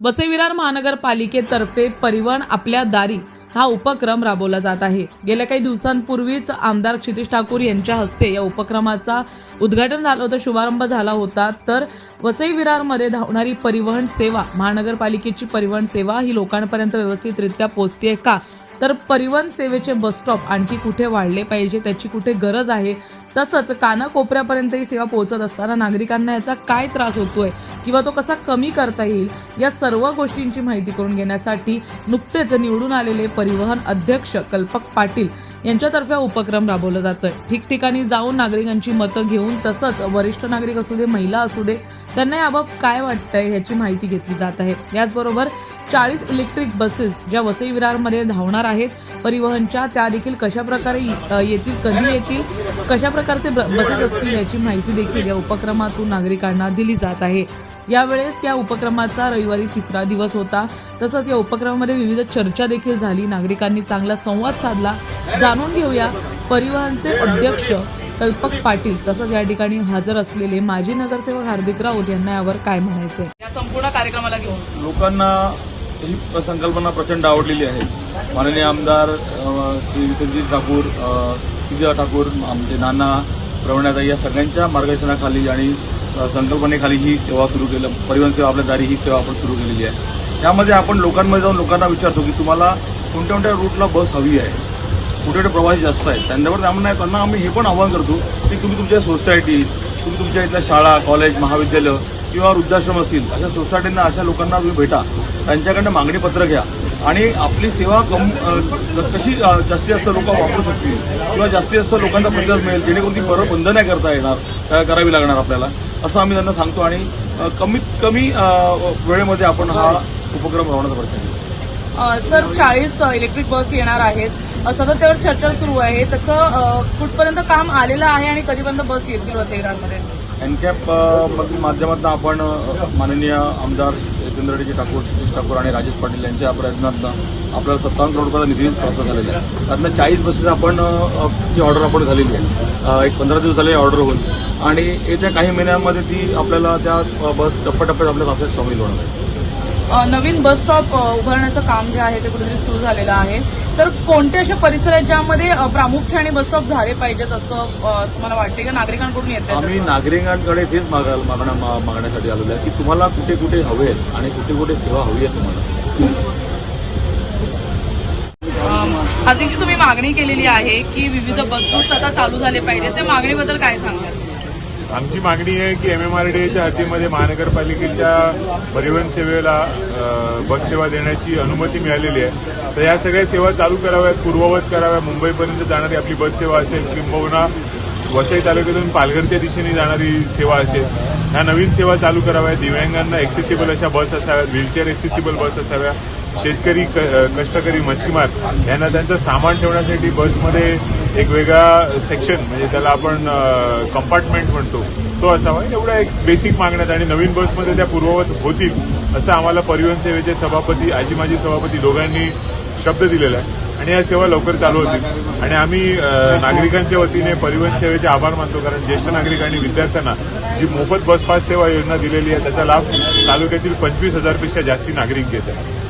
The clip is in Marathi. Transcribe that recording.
वसई विरार महानगरपालिकेतर्फे परिवहन आपल्या दारी हा उपक्रम राबवला जात आहे. गेल्या काही दिवसांपूर्वीच आमदार क्षितिश ठाकूर यांच्या हस्ते या उपक्रमाचा उद्घाटन झालं होतं शुभारंभ झाला होता. तर वसई विरारमध्ये धावणारी परिवहन सेवा महानगरपालिकेची परिवहन सेवा ही लोकांपर्यंत व्यवस्थितरित्या पोहोचते का? तर परिवहन सेवेचे बसस्टॉप आणखी कुठे वाढले पाहिजे त्याची कुठे गरज आहे? तसंच कानाकोपऱ्यापर्यंत ही सेवा पोहोचत असताना नागरिकांना याचा काय त्रास होतोय किंवा तो कसा कमी करता येईल या सर्व गोष्टींची माहिती करून घेण्यासाठी नुकतेच निवडून आलेले परिवहन अध्यक्ष कल्पक पाटील यांच्यातर्फे उपक्रम राबवला जातोय. ठिकठिकाणी जाऊन नागरिकांची मतं घेऊन तसंच वरिष्ठ नागरिक असू दे महिला असू दे त्यांना याबाबत काय वाटतंय ह्याची माहिती घेतली जात आहे. याचबरोबर चाळीस इलेक्ट्रिक बसेस ज्या वसई विरारमध्ये धावणार आहेत. परिवहनच्या त्या देखील कशा प्रकारे येतील कधी येतील कशा प्रकारचे बसेस असतील याची माहिती देखील या उपक्रमातून नागरिकांना दिली जात आहे. यावेळेस या उपक्रमाचा रविवारी तिसरा दिवस होता. तसंच या उपक्रमामध्ये विविध चर्चा देखील झाली. नागरिकांनी चांगला संवाद साधला. जाणून घेऊया परिवहनचे अध्यक्ष कल्पक पाटील तसंच या ठिकाणी हजर असलेले माजी नगरसेवक हार्दिक राऊत यांना यावर काय म्हणायचे या संपूर्ण कार्यक्रमाला घेऊन. लोकांना ही संकल्पना प्रचंड आवडलेली आहे. माननीय आमदार श्री विठ्ठलजी ठाकूर सुजय ठाकूर आमचे नाना प्रवण्याताई या सगळ्यांच्या मार्गदर्शनाखाली आणि संकल्पनेखाली ही सेवा सुरू केलं. परिवहन सेवा आपल्या दारी ही सेवा आपण सुरू केलेली आहे. त्यामध्ये आपण लोकांमध्ये जाऊन लोकांना विचारतो की तुम्हाला कोणत्या कोणत्या रूटला बस हवी आहे? कुठे कुठे प्रवासी जास्त आहेत. त्यांच्यावर त्यामुळे त्यांना आम्ही हे पण आवाहन करतो की तुम्ही तुमच्या सोसायटी तुम्ही तुमच्या इथल्या शाळा कॉलेज महाविद्यालय किंवा वृद्धाश्रम असतील अशा सोसायटींना अशा लोकांना तुम्ही भेटा. त्यांच्याकडनं मागणी पत्र घ्या. आणि आपली सेवा कम कशी जास्तीत जास्त लोक वापरू शकतील किंवा जास्तीत जास्त लोकांचा प्रतिसाद मिळेल जेणेकरून ती परत बंद नाही करता येणार करावी लागणार आपल्याला असं आम्ही त्यांना सांगतो. आणि कमीत कमी वेळेमध्ये आपण हा उपक्रम राहण्याचा प्रयत्न केला सर चाळीस इलेक्ट्रिक बस येणार आहेत. सतत त्यावर चर्चा सुरू आहे. त्याचं कुठपर्यंत काम आलेलं आहे आणि कधीपर्यंत बस येतील वसईरांमध्ये एनकॅप माध्यमातून आपण माननीय आमदार यतींद्रजी ठाकूर सतीश ठाकूर आणि राजेश पाटील यांच्या प्रयत्नातून आपल्याला सत्तावन्न करोड रुपयाचा निधी प्राप्त झालेला आहे. त्यातनं चाळीस बसेस आपण ची ऑर्डर आपण झालेली आहे एक पंधरा दिवस झाले ऑर्डर होऊन. आणि येत्या काही महिन्यांमध्ये ती आपल्याला त्या बस टप्प्याटप्प्यात आपल्या ताफ्यात सामील होणार आहे. नवीन बस स्टॉप उभारण्याचं काम जे आहे ते कुठेतरी सुरू झालेलं आहे. तर कोणते असे परिसर आहेत ज्यामध्ये प्रामुख्याने बस स्टॉप झाले पाहिजेत असं तुम्हाला वाटते का? नागरिकांकडून येते आम्ही नागरिकांकडे तेच मागा मागण्या मा- मागण्यासाठी आलेलो आहे की तुम्हाला कुठे कुठे हवे आहेत आणि कुठे कुठे सेवा हवी आहे तुम्हाला हार्दिकजी तुम्ही मागणी केलेली आहे की विविध बस आता चालू झाले पाहिजे त्या मागणीबद्दल काय सांगाल? आमची मागणी आहे की एम एम आर डी एच्या हद्दीमध्ये महानगरपालिकेच्या परिवहन सेवेला बससेवा बस सेवा देण्याची अनुमती मिळालेली आहे. तर या सगळ्या सेवा चालू कराव्यात पूर्ववत कराव्या मुंबईपर्यंत जाणारी आपली बस सेवा असेल किंबहुना वसई तालुक्यातून पालघरच्या दिशेने जाणारी सेवा असेल. ह्या नवीन सेवा चालू कराव्या दिव्यांगांना एक्सेसिबल अशा बस असाव्यात व्हीलचेअर एक्सेसिबल बस असाव्या शेतकरी क- कष्टकरी मच्छीमार यांना त्यांचं सामान ठेवण्यासाठी बसमध्ये एक वेगळा सेक्शन म्हणजे त्याला आपण कंपार्टमेंट म्हणतो. तो असावा. एवढा एक बेसिक मागण्यात आणि नवीन बसमध्ये त्या पूर्ववत होतील असं आम्हाला परिवहन सेवेचे सभापती आजी माजी सभापती दोघांनी शब्द दिलेला आहे. आणि या सेवा लवकर चालू होतील. आणि आम्ही नागरिकांच्या वतीने परिवहन सेवेचे आभार मानतो. कारण ज्येष्ठ नागरिक आणि विद्यार्थ्यांना जी मोफत बस पास सेवा योजना दिलेली आहे त्याचा लाभ तालुक्यातील पंचवीस हजारपेक्षा जास्ती नागरिक घेत आहेत.